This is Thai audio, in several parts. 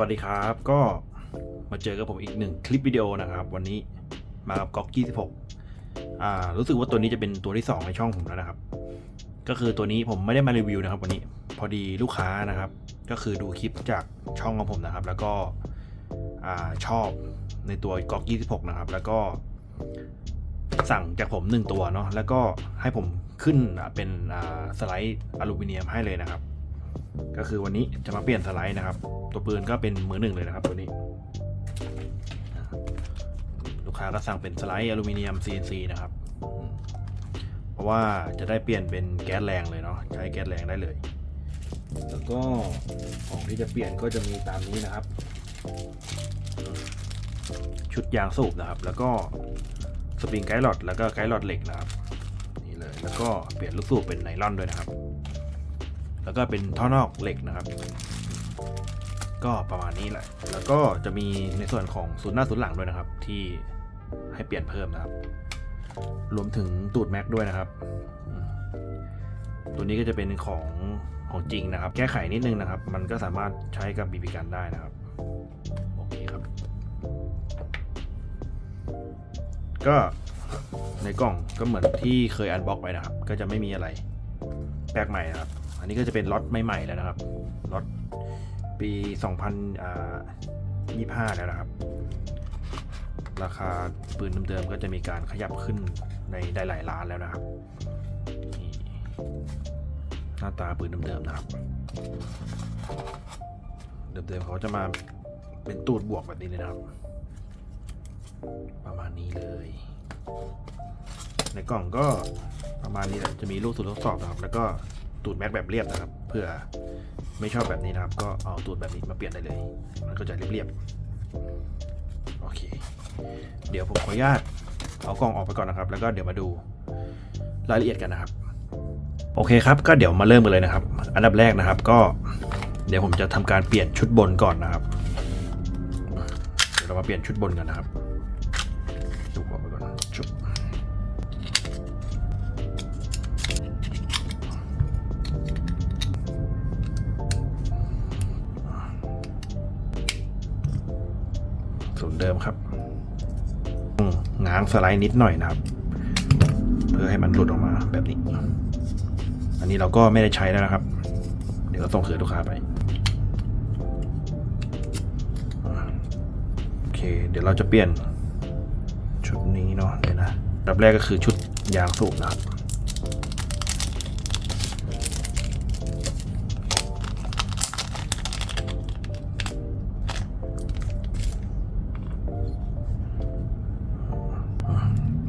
วัสดีครับก็มาเจอกับผมอีกหนึ่งคลิปวิดีโอนะครับ วันนี้มากับก๊อกกี้16อ่ารู้สึกว่าตัวนี้จะเป็นตัวที่ 2 ในช่องผมแล้วนะครับ ก็คือตัวนี้ผมไม่ได้มารีวิวนะครับ วันนี้พอดีลูกค้านะครับ ก็คือดูคลิปจากช่องของผมนะครับ แล้วก็อ่าชอบในตัวก๊อกกี้16นะครับ แล้วก็สั่งจากผมหนึ่งตัวเนาะแล้วก็ให้ผมขึ้นเป็นอ่าสไลด์อลูมิเนียมให้เลยนะครับ ก็คือวันนี้จะมาเปลี่ยนสไลด์นะครับ ตัวปืนก็เป็นมือหนึ่งเลยนะครับตัวนี้ลูกค้าก็สั่งเป็นสไลด์อลูมิเนียม CNC นะครับ เพราะว่าจะได้เปลี่ยนเป็นแก๊สแรงเลยเนาะใช้แก๊สแรงได้เลย แล้วก็ของที่จะเปลี่ยนก็จะมีตามนี้นะครับ ชุดยางสูบนะครับ แล้วก็สปริงไกด์หลอดแล้วก็ไกด์หลอดเหล็กนะครับนี่เลยแล้วก็เปลี่ยนลูกสูบเป็นไนลอนด้วยนะครับ แล้วก็เป็นท่อนอกเหล็กนะครับ ก็ประมาณนี้แหละ แล้วก็จะมีในส่วนของศูนย์หน้าศูนย์หลังด้วยนะครับ ที่ให้เปลี่ยนเพิ่มนะครับ รวมถึงตูดแม็กด้วยนะครับ ตัวนี้ก็จะเป็นของของจริงนะครับ แก้ไขนิดนึงนะครับ มันก็สามารถใช้กับบีบีกันได้นะครับ โอเคครับ ก็ในกล่องก็เหมือนที่เคยอันบ็อกไปนะครับ ก็จะไม่มีอะไร แปลกใหม่นะครับ นนี้ก็จะเป็นล็อตใหม่ๆแล้วนะครับล็อตปี 2025 แล้วนะครับ ราคาปืนเดิมๆก็จะมีการขยับขึ้นในได้หลายล้านแล้วนะครับนี่หน้าตาปืนเดิมๆนะครับ เดิมๆเขาจะมาเป็นตูดบวกแบบนี้เลยนะครับ ประมาณนี้เลย ในกล่องก็ประมาณนี้แหละจะมีลูกสูตรทดสอบนะครับ แล้วก็ ตูดแม็กแบบเรียบนะครับ เพื่อไม่ชอบแบบนี้นะครับ ก็เอาตูดแบบนี้มาเปลี่ยนได้เลย มันก็จะเรียบๆโอเค เดี๋ยวผมขออนุญาตเอากล่องออกไปก่อนนะครับ แล้วก็เดี๋ยวมาดูรายละเอียดกันนะครับ โอเคครับ ก็เดี๋ยวมาเริ่มกันเลยนะครับ อันดับแรกนะครับ ก็เดี๋ยวผมจะทำการเปลี่ยนชุดบนก่อนนะครับ เดี๋ยวเรามาเปลี่ยนชุดบนกันนะครับ สูตรเดิมครับง้างสไลด์นิดหน่อยนะครับ เพื่อให้มันหลุดออกมาแบบนี้ อันนี้เราก็ไม่ได้ใช้แล้วนะครับ เดี๋ยวส่งคืนลูกค้าไปโอเค เดี๋ยวเราจะเปลี่ยนชุดนี้เนาะเดี๋ยวนะดับแรกก็คือชุดยางสูบนะครับ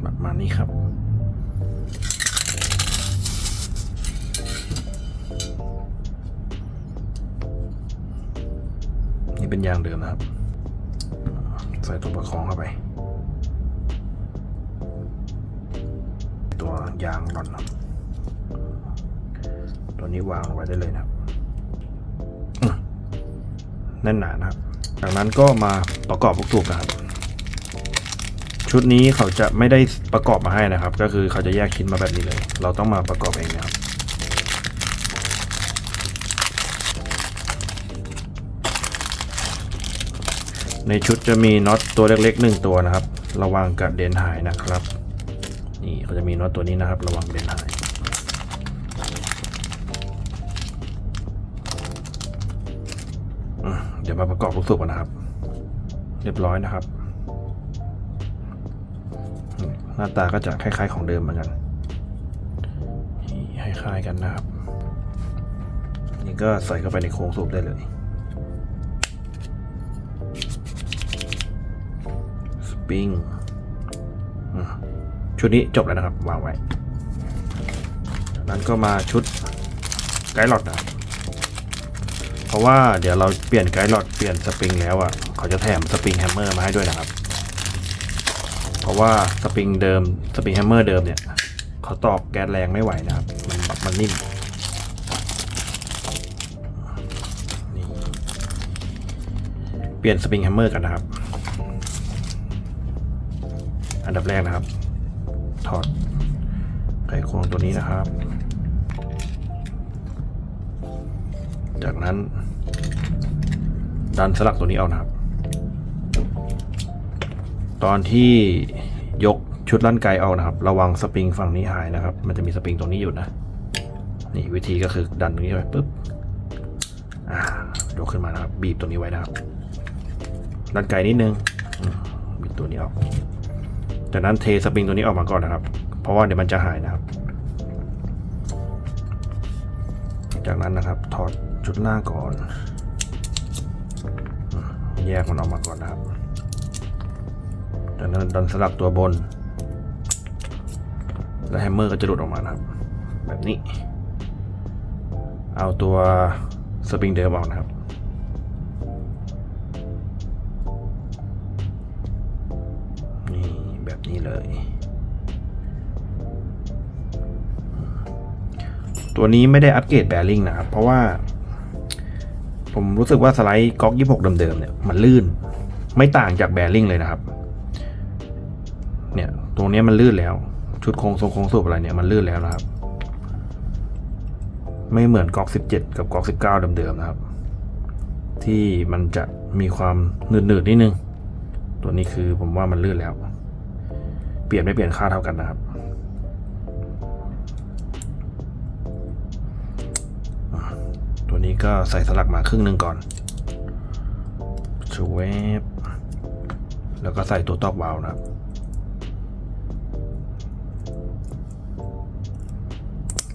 ประมาณนี้ครับ นี่เป็นยางเดิมนะครับ ใส่ตัวประคองเข้าไป ตัวยางหล่อนนะตัวนี้วางไว้ได้เลยนะครับแน่นหนานะครับ จากนั้นก็มาประกอบลูกสูบนะครับ ชุดนี้เขาจะไม่ได้ประกอบมาให้นะครับ ก็คือเขาจะแยกชิ้นมาแบบนี้เลย เราต้องมาประกอบเองนะครับในชุดจะมีน็อตตัวเล็กๆหนึ่งตัวนะครับ ระวังกระเด็นหายนะครับ นี่เขาจะมีน็อตตัวนี้นะครับ ระวังเดนหายเดี๋ยวมาประกอบลูกสูบกันนะครับ เรียบร้อยนะครับ น้าตาก็จะคล้าย ๆ ของเดิมเหมือนกันนี่คล้ายๆกันนะครับ นี่ก็ใส่เข้าไปในโครงสูบได้เลยสปริงอืมชุดนี้จบแล้วนะครับ วางไว้จากนั้นก็มาชุดไกด์หลอดนะครับเพราะว่าเดี๋ยวเราเปลี่ยนไกด์หลอดเปลี่ยนสปริงแล้วอะ เขาจะแถมสปริงแฮมเมอร์มาให้ด้วยนะครับเพ ราะว่าสปริงเดิมสปริงแฮมเมอร์เดิมเนี่ยเขาตอกแก๊สแรงไม่ไหวนะครับ มันมันนิ่มเปลี่ยนสปริงแฮมเมอร์กันนะครับ อันดับแรกนะครับ ถอดไขควงตัวนี้นะครับ จากนั้นดันสลักตัวนี้เอานะครับ ตอนที่ยกชุดลั่นไกเอานะครับ ระวังสปริงฝั่งนี้หายนะครับ มันจะมีสปริงตรงนี้อยู่นะ นี่วิธีก็คือดันตรงนี้ไปปุ๊บอ่ายกขึ้นมานะครับ บีบตรงนี้ไว้นะครับลั่นไกนิดนึงบีบตัวนี้ออกจากนั้นเทสปริงตัวนี้ออกมาก่อนนะครับ เพราะว่าเดี๋ยวมันจะหายนะครับ จากนั้นนะครับถอดชุดล่างก่อน แยกมันออกมาก่อนนะครับ ดันสลักตัวบน แล้วแฮมเมอร์ก็จะหลุดออกมานะครับ แบบนี้ เอาตัวสปริงเดิมออกนะครับนี่แบบนี้เลย ตัวนี้ไม่ได้อัปเกรดแบริ่งนะครับ เพราะว่า ผมรู้สึกว่าสไลด์ก๊อก 26 เดิมๆเนี่ย มันลื่น ไม่ต่างจากแบริ่งเลยนะครับ ตรงนี้มันลื่นแล้ว ชุดโครงทรงโครงสูบอะไรเนี่ยมันลื่นแล้วนะครับ ไม่เหมือนก๊อก 17 กับก๊อก 19 เดิมๆนะครับ ที่มันจะมีความหนืดๆนิดนึง ตัวนี้คือผมว่ามันลื่นแล้ว เปลี่ยนไม่เปลี่ยนค่าเท่ากันนะครับตัวนี้ก็ใส่สลักมาครึ่งหนึ่งก่อนชเวฟแล้วก็ใส่ตัวตอกวาล์วนะครับ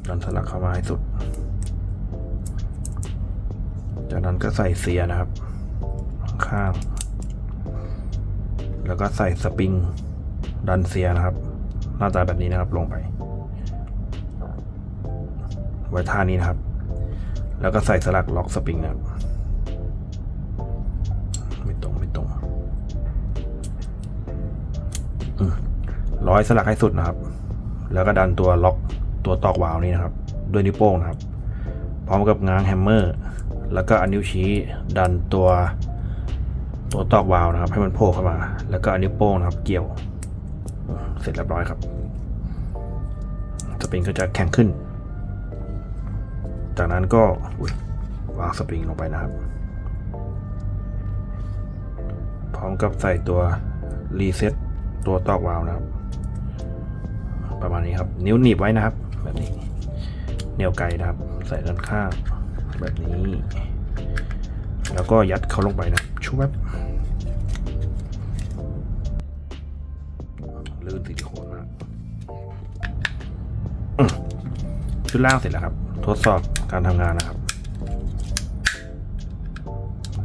ดันสลักเข้ามาให้สุด จากนั้นก็ใส่เสียนะครับ ข้าง แล้วก็ใส่สปริง ดันเสียนะครับ หน้าตาแบบนี้นะครับลงไป ไว้ท่านี้นะครับ แล้วก็ใส่สลักล็อกสปริงนะครับไม่ตรงไม่ตรงร้อยสลักให้สุดนะครับ แล้วก็ดันตัวล็อก ตัวตอกวาล์วนี้นะครับ ด้วยนิ้วโป้งนะครับ พร้อมกับง้างแฮมเมอร์ แล้วก็อนิ้วชี้ดันตัวตัวตอกวาล์วนะครับ ให้มันโผล่เข้ามา แล้วก็อนิ้วโป้งนะครับ เกี่ยว เสร็จเรียบร้อยครับสปริงก็จะแข็งขึ้น จากนั้นก็วางสปริงลงไปนะครับ พร้อมกับใส่ตัวรีเซ็ตตัวตอกวาล์วนะครับ ประมาณนี้ครับ นิ้วหนีบไว้นะครับ แบบนี้เหนียวไกลนะครับ ใส่ด้านข้างแบบนี้ แล้วก็ยัดเขาลงไปนะชุบแบบลื่นซิลิโคนมากชุดล่างเสร็จแล้วครับ ทดสอบการทำงานนะครับ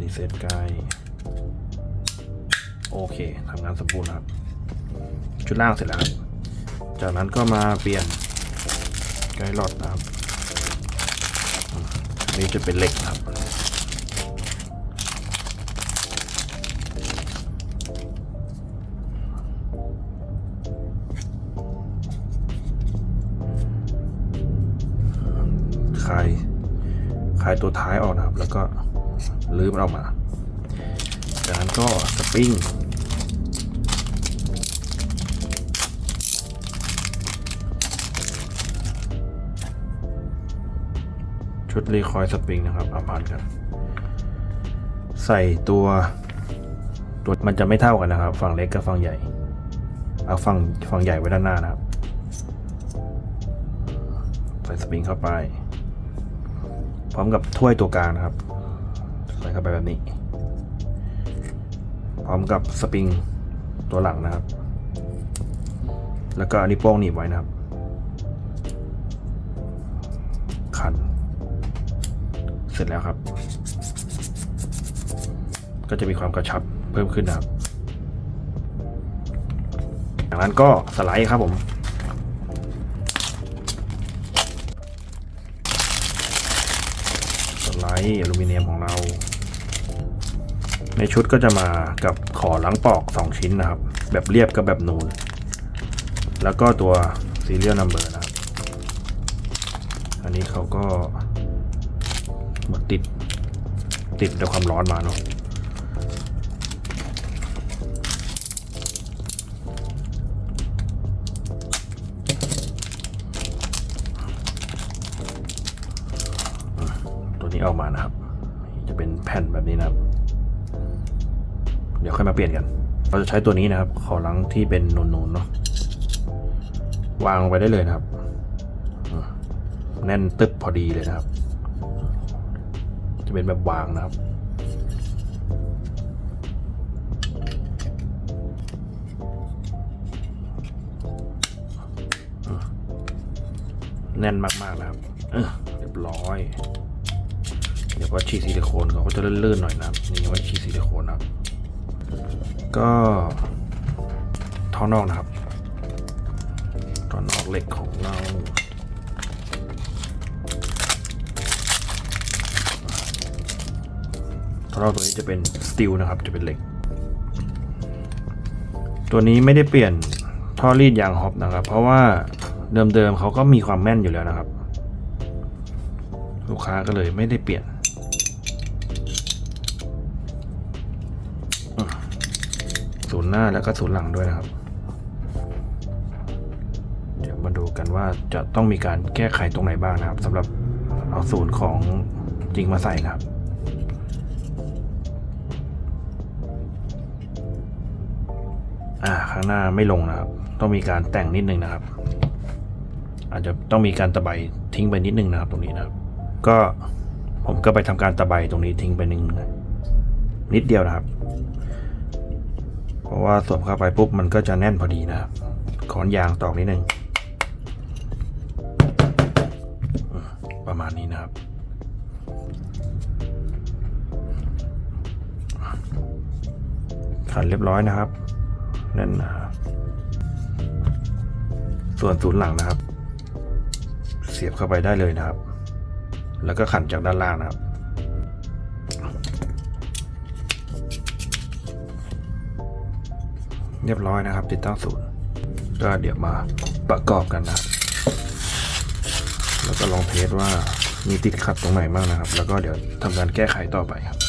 รีเซ็ตไกโอเคทำงานสมบูรณ์ครับ ชุดล่างเสร็จแล้วครับ จากนั้นก็มาเปลี่ยน ไกด์หลอดนะครับอันนี้จะเป็นเหล็กครับคลายคลายตัวท้ายออกนะครับ แล้วก็ลื้อมันออกมา จากนั้นก็สปริง ชุดรีคอยล์สปริงนะครับเอาผ่านกันใส่ตัวตัวมันจะไม่เท่ากันนะครับ ฝั่งเล็กกับฝั่งใหญ่ เอาฝั่งฝั่งใหญ่ไว้ด้านหน้านะครับ ใส่สปริงเข้าไป พร้อมกับถ้วยตัวกลางนะครับ ใส่เข้าไปแบบนี้ พร้อมกับสปริงตัวหลังนะครับ แล้วก็อันนี้วโป้งหนีบไว้นะครับ เสร็จแล้วครับ ก็จะมีความกระชับเพิ่มขึ้นนะครับจากนั้นก็สไลด์ครับผมสไลด์อลูมิเนียมของเรา ในชุดก็จะมากับขอหลังปอก 2 ชิ้นนะครับ แบบเรียบกับแบบนูน แล้วก็ตัว serial number นะครับ อันนี้เขาก็ มือนติด ติดด้วยความร้อนมาเนาะตัวนี้เอามานะครับ จะเป็นแผ่นแบบนี้นะครับ เดี๋ยวค่อยมาเปลี่ยนกัน เราจะใช้ตัวนี้นะครับ ขอลังที่เป็นนูนๆเนาะวางลงไปได้เลยนะครับ แน่นตึ๊บพอดีเลยนะครับ จะเป็นแบบวางนะครับ แน่นมากๆนะครับเรียบร้อย เดี๋ยวว่าฉีดซิลิโคนเขาก็จะลื่นๆหน่อยนะครับ นี่ยังไม่ได้ฉีดซิลิโคนนะครับ ก็ท่อนอกนะครับ ท่อนอกเหล็กของเรา ท่อนอกตัวนี้จะเป็นสตีลนะครับ จะเป็นเหล็ก ตัวนี้ไม่ได้เปลี่ยนท่อรีดยางฮอปนะครับ เพราะว่าเดิมๆเขาก็มีความแม่นอยู่แล้วนะครับ ลูกค้าก็เลยไม่ได้เปลี่ยนศูนย์หน้าแล้วก็ศูนย์หลังด้วยนะครับ เดี๋ยวมาดูกันว่าจะต้องมีการแก้ไขตรงไหนบ้างนะครับสำหรับเอาศูนย์ของจริงมาใส่นะครับ อ่าข้างหน้าไม่ลงนะครับ ต้องมีการแต่งนิดนึงนะครับ อาจจะต้องมีการตะไบทิ้งไปนิดนึงนะครับ ตรงนี้นะครับ ก็ผมก็ไปทำการตะไบตรงนี้ทิ้งไปนิดนึงนิดเดียวนะครับ เพราะว่าสวมเข้าไปปุ๊บมันก็จะแน่นพอดีนะครับ ขอนยางตอกนิดนึงประมาณนี้นะครับขันเรียบร้อยนะครับ แน่นหนาส่วนศูนย์หลังนะครับ เสียบเข้าไปได้เลยนะครับ แล้วก็ขันจากด้านล่างนะครับ เรียบร้อยนะครับ ติดตั้งศูนย์ก็เดี๋ยวมาประกอบกันนะครับ แล้วก็ลองเทสว่ามีติดขัดตรงไหนบ้างนะครับ แล้วก็เดี๋ยวทำการแก้ไขต่อไปครับ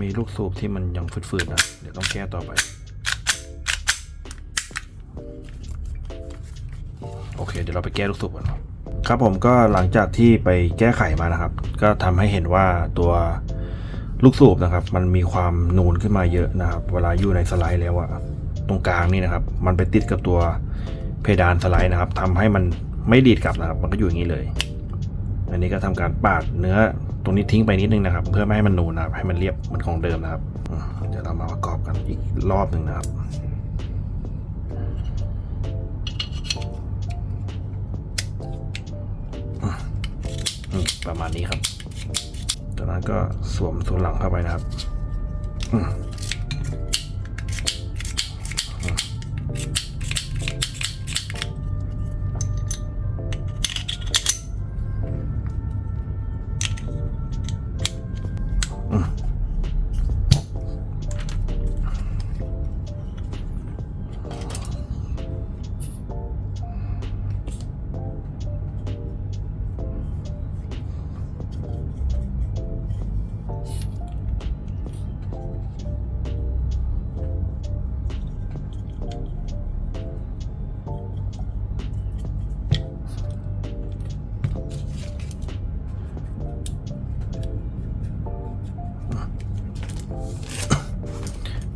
มีลูกสูบที่มันยังฝืดๆนะ เดี๋ยวต้องแก้ต่อไป โอเค เดี๋ยวเราไปแก้ลูกสูบกันครับครับผมก็หลังจากที่ไปแก้ไขมานะครับ ก็ทำให้เห็นว่าตัวลูกสูบนะครับ มันมีความนูนขึ้นมาเยอะนะครับ เวลาอยู่ในสไลด์แล้วอะตรงกลางนี่นะครับ มันไปติดกับตัวเพดานสไลด์นะครับทำให้มันไม่ดีดกลับนะครับ มันก็อยู่อย่างนี้เลย อันนี้ก็ทำการปาดเนื้อ ตรงนี้ทิ้งไปนิดนึงนะครับ เพื่อไม่ให้มันนูนนะครับให้มันเรียบเหมือนของเดิมนะครับเดี๋ยวเรามาประกอบกันอีกรอบหนึ่งนะครับประมาณนี้ครับจากนั้นก็สวมส่วนหลังเข้าไปนะครับ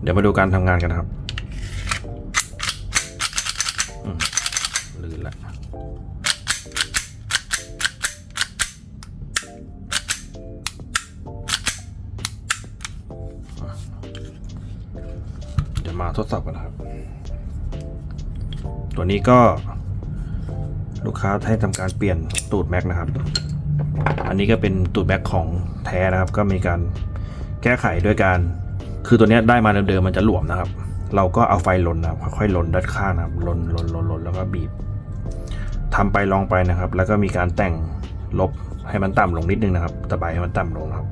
ดี๋ยวมาดูการทำงานกันนะครับมลื่นละเดี๋ยวมาทดสอบกันนะครับ ตัวนี้ก็ลูกค้าให้ทำการเปลี่ยนตูดแม็กนะครับ อันนี้ก็เป็นตูดแม็กของแท้นะครับ ก็มีการแก้ไขด้วยการ คือตัวนี้ได้มาเดิมๆมันจะหลวมนะครับ เราก็เอาไฟลนนะครับค่อยๆลนด้านข้างนะครับลนลนลนลนแล้วก็บีบทำไปลองไปนะครับ แล้วก็มีการแต่งลบให้มันต่ำลงนิดนึงนะครับตะไบให้มันต่ำลงครับ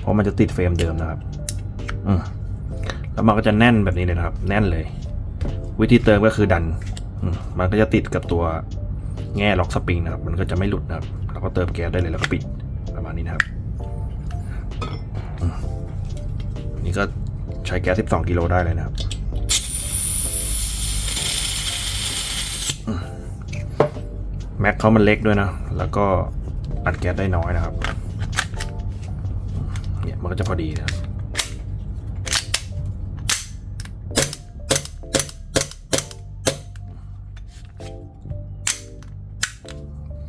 เพราะมันจะติดเฟรมเดิมนะครับ อืมแล้วมันก็จะแน่นแบบนี้เลยนะครับ แน่นเลย วิธีเติมก็คือดันอืมมันก็จะติดกับตัวแง่ล็อกสปริงนะครับ มันก็จะไม่หลุดนะครับ เราก็เติมแก๊สได้เลยแล้วก็ปิดประมาณนี้นะครับ นี่ก็ใช้แก๊ส 12 กิโลได้เลยนะครับ แม็กเขามันเล็กด้วยนะ แล้วก็อัดแก๊สได้น้อยนะครับ เนี่ยมันก็จะพอดีนะครับ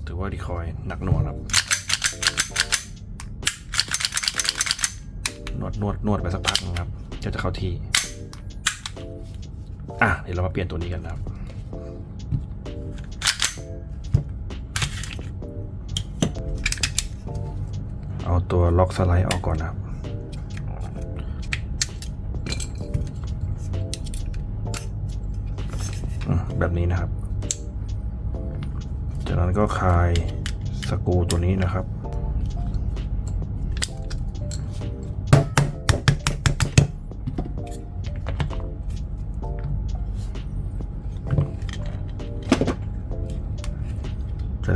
ถือว่าดีคอยหนักหน่วงครับ นวดไปสักพักนะครับก็จะเข้าที่อะเดี๋ยวเรามาเปลี่ยนตัวนี้กันครับเอาตัวล็อกสไลด์ออกก่อนนะครับแบบนี้นะครับ จากนั้นก็คลายสกูตัวนี้นะครับ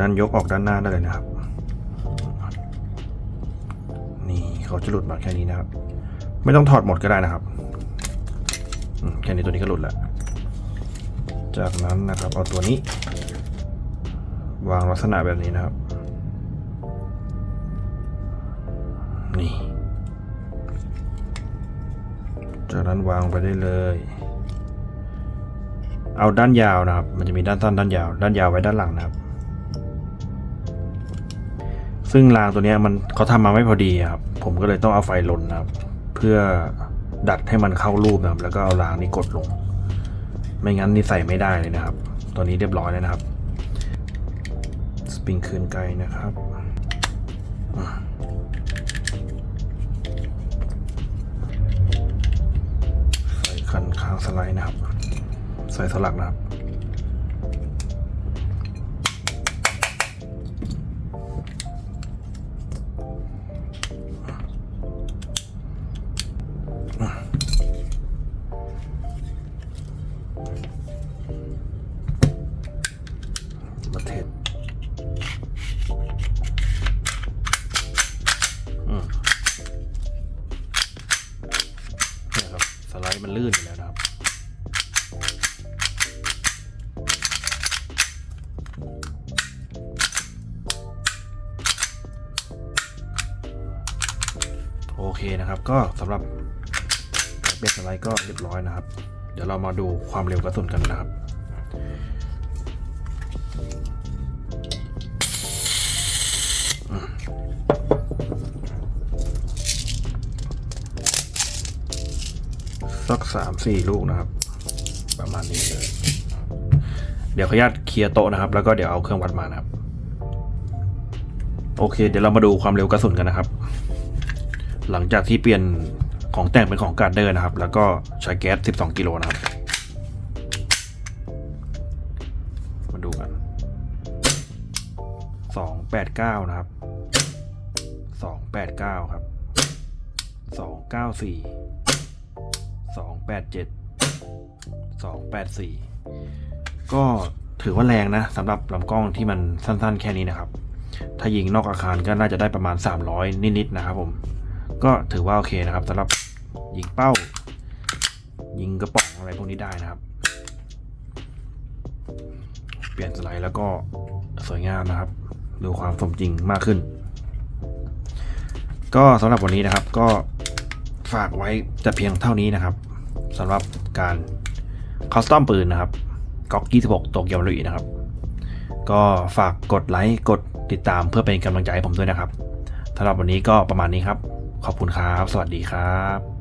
นั้นยกออกด้านหน้าได้เลยนะครับ นี่เขาจะหลุดมาแค่นี้นะครับ ไม่ต้องถอดหมดก็ได้นะครับแค่นี้ตัวนี้ก็หลุดแล้วจากนั้นนะครับเอาตัวนี้ วางลักษณะแบบนี้นะครับ นี่ จากนั้นวางไปได้เลย เอาด้านยาวนะครับ มันจะมีด้านสั้นด้านยาว ด้านยาวไว้ด้านหลังนะครับ ซึ่งรางตัวนี้มันเขาทำมาไม่พอดีครับ ผมก็เลยต้องเอาไฟลนนะครับ เพื่อดัดให้มันเข้ารูปนะครับ แล้วก็เอารางนี้กดลง ไม่งั้นนี่ใส่ไม่ได้เลยนะครับ ตัวนี้เรียบร้อยแล้วนะครับ สปริงคืนไกลนะครับใส่คันข้างสไลด์นะครับ ใส่สลักนะครับ มันลื่นอยู่แล้วนะครับโอเคนะครับก็สำหรับการเปลี่ยนสไลด์ก็เรียบร้อยนะครับ เดี๋ยวเรามาดูความเร็วกระสุนกันนะครับ สักสามสี่ลูกนะครับ ประมาณนี้เลย เดี๋ยวขออนุญาตเคลียร์โต๊ะนะครับ แล้วก็เดี๋ยวเอาเครื่องวัดมานะครับ โอเค เดี๋ยวเรามาดูความเร็วกระสุนกันนะครับ หลังจากที่เปลี่ยนของแต่งเป็นของการเดอร์นะครับ แล้วก็ใช้แก๊ส 12 กิโลนะครับ มาดูกัน 289 นะครับ 289 ครับ 294 สองแปดเจ็ดสองแปดสี่ก็ถือว่าแรงนะสำหรับลำกล้องที่มันสั้นๆ แค่นี้นะครับ ถ้ายิงนอกอาคารก็น่าจะได้ประมาณ 300 นิดๆนะครับผม ก็ถือว่าโอเคนะครับสำหรับยิงเป้า ยิงกระป๋องอะไรพวกนี้ได้นะครับ เปลี่ยนสไลด์แล้วก็สวยงามนะครับ ดูความสมจริงมากขึ้น ก็สำหรับวันนี้นะครับก็ฝากไว้แต่เพียงเท่านี้นะครับ สำหรับการคอสตอมปืนนะครับก๊อก26โตเกียวมารุยนะครับ ก็ฝากกดไลค์กดติดตามเพื่อเป็นกำลังใจให้ผมด้วยนะครับสำหรับวันนี้ก็ประมาณนี้ครับ ขอบคุณครับ สวัสดีครับ